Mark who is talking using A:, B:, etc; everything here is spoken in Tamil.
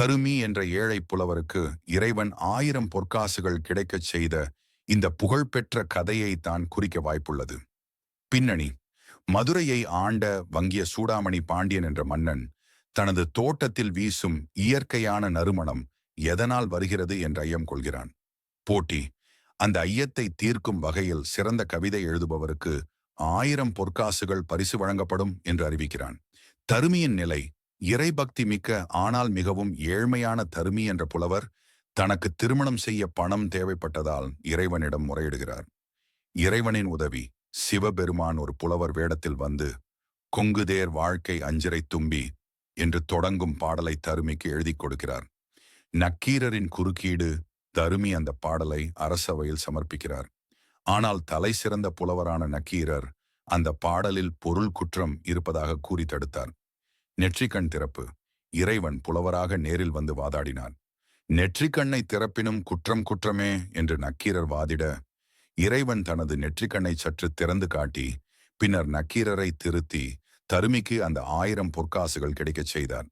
A: தருமி என்ற ஏழை புலவருக்கு இறைவன் ஆயிரம் பொற்காசுகள் கிடைக்கச் செய்த இந்த புகழ்பெற்ற கதையை தான் குறிக்க வாய்ப்புள்ளது. பின்னணி. மதுரையை ஆண்ட வங்கிய சூடாமணி பாண்டியன் என்ற மன்னன் தனது தோட்டத்தில் வீசும் இயற்கையான நறுமணம் எதனால் வருகிறது என்று ஐயம் கொள்கிறான். போட்டி. அந்த ஐயத்தை தீர்க்கும் வகையில் சிறந்த கவிதை எழுதுபவருக்கு ஆயிரம் பொற்காசுகள் பரிசு வழங்கப்படும் என்று அறிவிக்கிறான். தருமியின் நிலை இறைபக்தி மிக்க ஆனால் மிகவும் ஏழ்மையான தருமி என்ற புலவர் தனக்கு திருமணம் செய்ய பணம் தேவைப்பட்டதால் இறைவனிடம் முறையிடுகிறார். இறைவனின் உதவி சிவபெருமான் ஒரு புலவர் வேடத்தில் வந்து கொங்குதேர் வாழ்க்கை அஞ்சிரை தும்பி என்று தொடங்கும் பாடலை தருமிக்கு எழுதி கொடுக்கிறார். நக்கீரரின் குறுக்கீடு தருமி அந்த பாடலை அரசவையில் சமர்ப்பிக்கிறார். ஆனால் தலை சிறந்த புலவரான நக்கீரர் அந்த பாடலில் பொருள் குற்றம் இருப்பதாக கூறி தடுத்தார். நெற்றிக்கண் திறப்பு. இறைவன் புலவராக நேரில் வந்து வாதாடினான். நெற்றிக்கண்ணை திறப்பினும் குற்றம் குற்றமே என்று நக்கீரர் வாதிட இறைவன் தனது நெற்றிக்கண்ணை சற்று திறந்து காட்டி பின்னர் நக்கீரரை திருத்தி தருமிக்கு அந்த ஆயிரம் பொற்காசுகள் கிடைக்கச் செய்தார்.